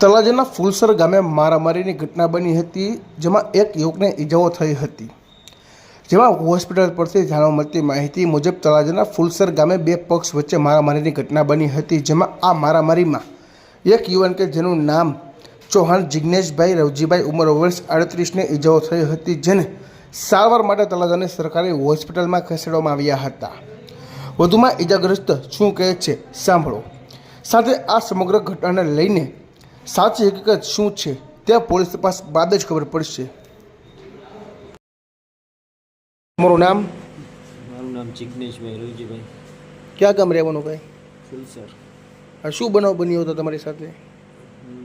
તળાજાના ફુલસર ગામે મારામારીની ઘટના બની હતી, જેમાં એક યુવકને ઈજાઓ થઈ હતી. જેમાં હોસ્પિટલ પરથી જાણવા મળતી માહિતી મુજબ તળાજાના ફુલસર ગામે બે પક્ષ વચ્ચે મારામારીની ઘટના બની હતી, જેમાં આ મારામારીમાં એક યુવાન કે જેનું નામ ચૌહાણ જિજ્ઞેશભાઈ રવજીભાઈ ઉંમર વર્ષ આડત્રીસને ઈજાઓ થઈ હતી, જેને સારવાર માટે તળાજાની સરકારી હોસ્પિટલમાં ખસેડવામાં આવ્યા હતા. વધુમાં ઈજાગ્રસ્ત શું કહે છે સાંભળો. સાથે આ સમગ્ર ઘટનાને લઈને સાચી હકીકત શું છે? તે પોલીસ તપાસ બાદ જ ખબર પડશે. તમારું નામ? મારું નામ જિગ્નેશભાઈ રોજીભાઈ ક્યાં ગામ રહેવાનું ભાઈ? ફુલસર. આ શું બનાવ બન્યો હતો તમારી સાથે?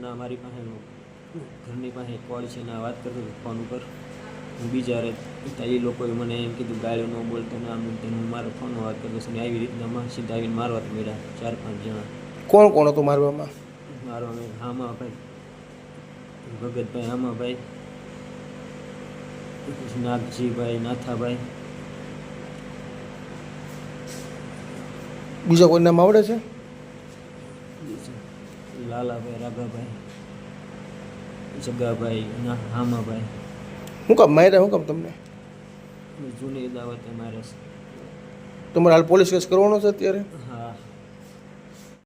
ના મારી પાસે ઘરની પાસે કોલ છે ને વાત કરતો ફોન ઉપર. હું બીજા રે તો એ લોકોએ મને એમ કીધું ગાળ્યો ન બોલતો ને આમ હું મારો ફોન વાત કરતો છું ને આવી રીતના સીધા આવીને મારવા મળ્યા ચાર પાંચ જણા. કોણ કોણ હતું મારવામાં? મારો અમે હામાભાઈ. ભગતભાઈ હામાભાઈ. પછી નાગજીભાઈ નાથાભાઈ. બીજા કોઈ નામ આવડે છે? લાલાભાઈ રાઘાભાઈ જગાભાઈ ના હામાભાઈ. હું કામ માર્યા શું કામ તમને? જૂની દાવત મારે તમારે હાલ પોલીસ કેસ કરવાનો છે અત્યારે? હા